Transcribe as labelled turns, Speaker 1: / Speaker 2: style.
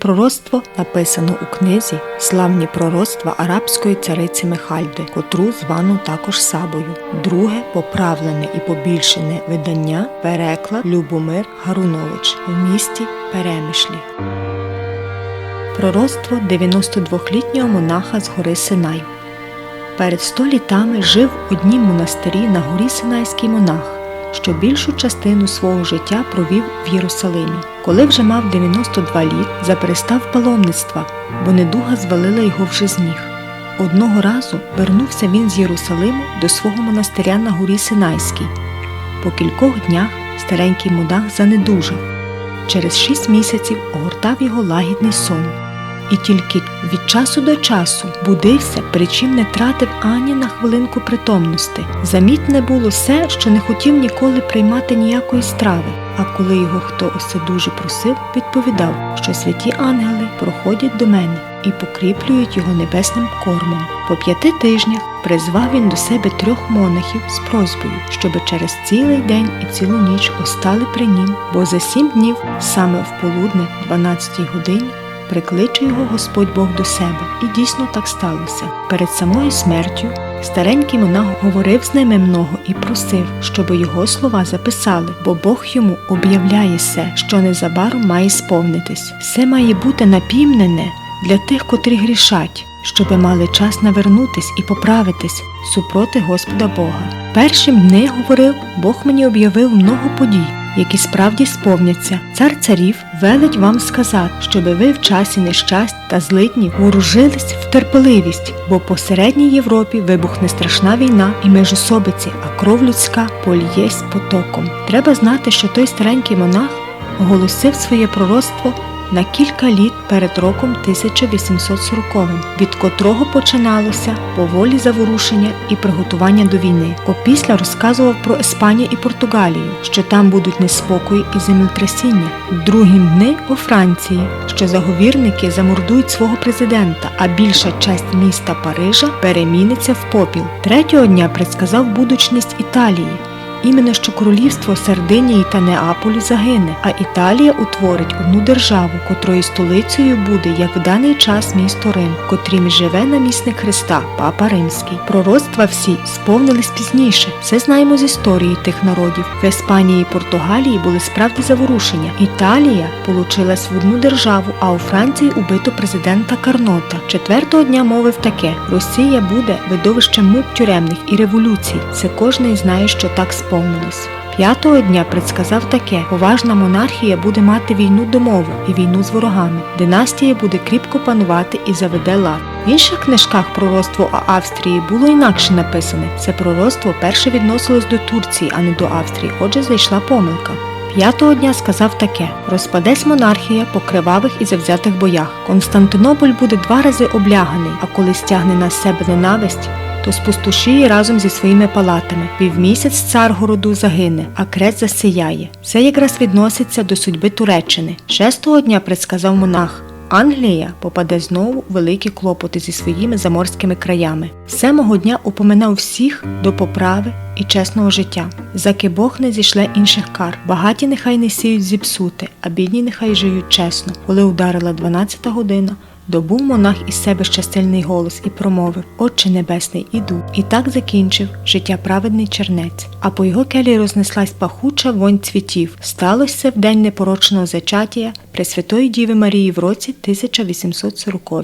Speaker 1: Пророцтво написано у книзі Славні пророцтва арабської цариці Михальди, котру звану також Сабою. Друге поправлене і побільшене видання переклад Любомир Гарунович в місті Перемишлі. Пророцтво 92-літнього монаха з гори Синай. Перед сто літами жив в однім монастирі на горі Синайський монах, що більшу частину свого життя провів в Єрусалимі. Коли вже мав 92 літ, заперестав паломництва, бо недуга звалила його вже з ніг. Одного разу вернувся він з Єрусалиму до свого монастиря на горі Синайській. По кількох днях старенький мудах занедужав. Через шість місяців огортав його лагідний сон і тільки від часу до часу будився, причим не тратив ані на хвилинку притомності. Замітне було все, що не хотів ніколи приймати ніякої страви. А коли його хто усе дуже просив, відповідав, що святі ангели проходять до мене і покріплюють його небесним кормом. По п'яти тижнях призвав він до себе трьох монахів з просьбою, щоби через цілий день і цілу ніч остали при нім, бо за сім днів, саме в полудне, 12 годині, прикличе його Господь Бог до себе, і дійсно так сталося. Перед самою смертю старенький монах говорив з ними много і просив, щоб його слова записали, бо Бог йому об'являє все, що незабаром має сповнитись. Все має бути напівнене для тих, котрі грішать, щоби мали час навернутись і поправитись супроти Господа Бога. Першим дни говорив, Бог мені об'явив много подій які справді сповняться. Цар царів велить вам сказати, щоби ви в часі нещасть та злитні воружились в терпеливість, бо по середній Європі вибухне страшна війна і межособиці, а кров людська полієсь потоком. Треба знати, що той старенький монах оголосив своє пророцтво на кілька літ перед роком 1840, від котрого починалося поволі заворушення і приготування до війни. Опісля розказував про Іспанію і Португалію, що там будуть неспокої і землетрясіння. Другим дни у Франції, що заговірники замордують свого президента, а більша часть міста Парижа переміниться в попіл. Третього дня предсказав будучність Італії іменно що королівство Сардинії та Неаполю загине, а Італія утворить одну державу, котрої столицею буде, як в даний час місто Рим, котрім живе намісник Христа, Папа Римський. Пророцтва всі сповнились пізніше. Все знаємо з історії тих народів. В Іспанії і Португалії були справді заворушення. Італія получилась в одну державу, а у Франції убито президента Карнота. Четвертого дня мовив таке: Росія буде видовищем мук тюремних і революцій. Це кожний знає, що так сповнилось сповнилось. П'ятого дня предсказав таке: поважна монархія буде мати війну домову і війну з ворогами. Династія буде кріпко панувати і заведе лад. В інших книжках пророцтво Австрії було інакше написане. Це пророцтво перше відносилось до Турції, а не до Австрії, отже, зайшла помилка. П'ятого дня сказав таке: розпадесь монархія по кривавих і завзятих боях. Константинополь буде два рази обляганий, а коли стягне на себе ненависть то спустошіє разом зі своїми палатами. Півмісяць цар городу загине, а крест засияє. Це якраз відноситься до судьби Туреччини. Шестого дня предсказав монах. Англія попаде знову у великі клопоти зі своїми заморськими краями. Семого дня упоминав всіх до поправи і чесного життя. Заки Бог не зійшле інших кар. Багаті нехай не сіють зіпсути, а бідні нехай живуть чесно. Коли ударила 12 година. Добув монах із себе щасильний голос і промовив Отче Небесний, іду. І так закінчив життя праведний чернець. А по його келі рознеслась пахуча вонь цвітів. Сталося це в день непорочного зачаття Пресвятої Діви Марії в році 1840